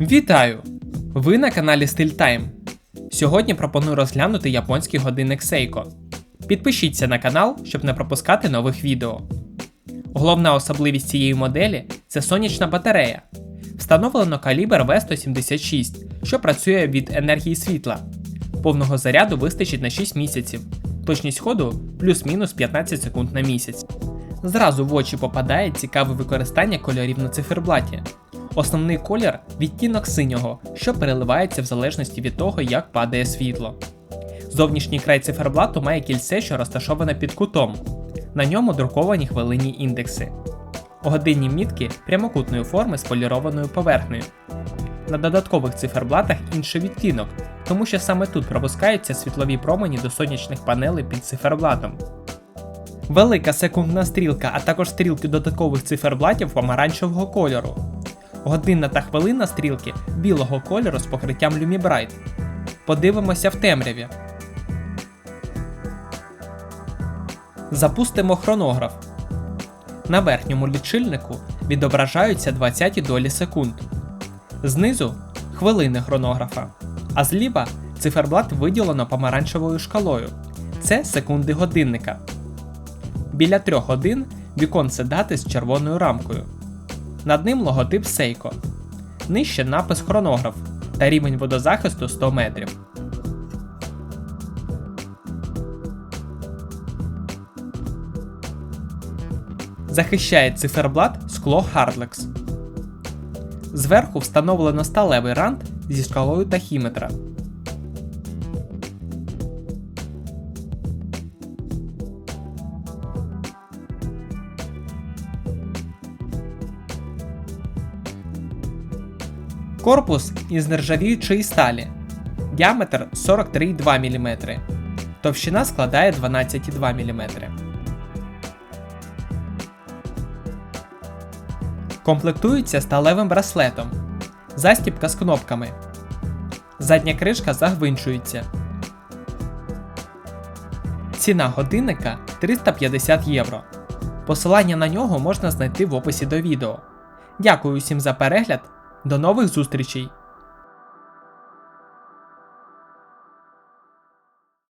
Вітаю! Ви на каналі Style Time. Сьогодні пропоную розглянути японський годинник Seiko. Підпишіться на канал, щоб не пропускати нових відео. Головна особливість цієї моделі це сонячна батарея. Встановлено калібр V176, що працює від енергії світла. Повного заряду вистачить на 6 місяців. Точність ходу плюс-мінус 15 секунд на місяць. Зразу в очі попадає цікаве використання кольорів на циферблаті. Основний колір відтінок синього, що переливається в залежності від того, як падає світло. Зовнішній край циферблату має кільце, що розташоване під кутом. На ньому друковані хвилинні індекси. Годинні мітки прямокутної форми з полірованою поверхнею. На додаткових циферблатах інший відтінок, тому що саме тут пропускаються світлові промені до сонячних панелей під циферблатом. Велика секундна стрілка, а також стрілки додаткових циферблатів помаранчевого кольору. Годинна та хвилинна стрілки білого кольору з покриттям Lumibright. Подивимося в темряві. Запустимо хронограф. На верхньому лічильнику відображаються 20 долі секунд. Знизу хвилини хронографа, а зліва циферблат виділено помаранчевою шкалою. Це секунди годинника. Біля трьох годин віконце дати з червоною рамкою. Над ним логотип Seiko. Нижче напис хронограф та рівень водозахисту 100 метрів. Захищає циферблат скло Hardlex. Зверху встановлено сталевий рант зі шкалою тахіметра. Корпус із нержавіючої сталі. Діаметр 43,2 мм. Товщина складає 12,2 мм. Комплектується сталевим браслетом. Застібка з кнопками. Задня кришка загвинчується. Ціна годинника 350 євро. Посилання на нього можна знайти в описі до відео. Дякую всім за перегляд. До нових зустрічей!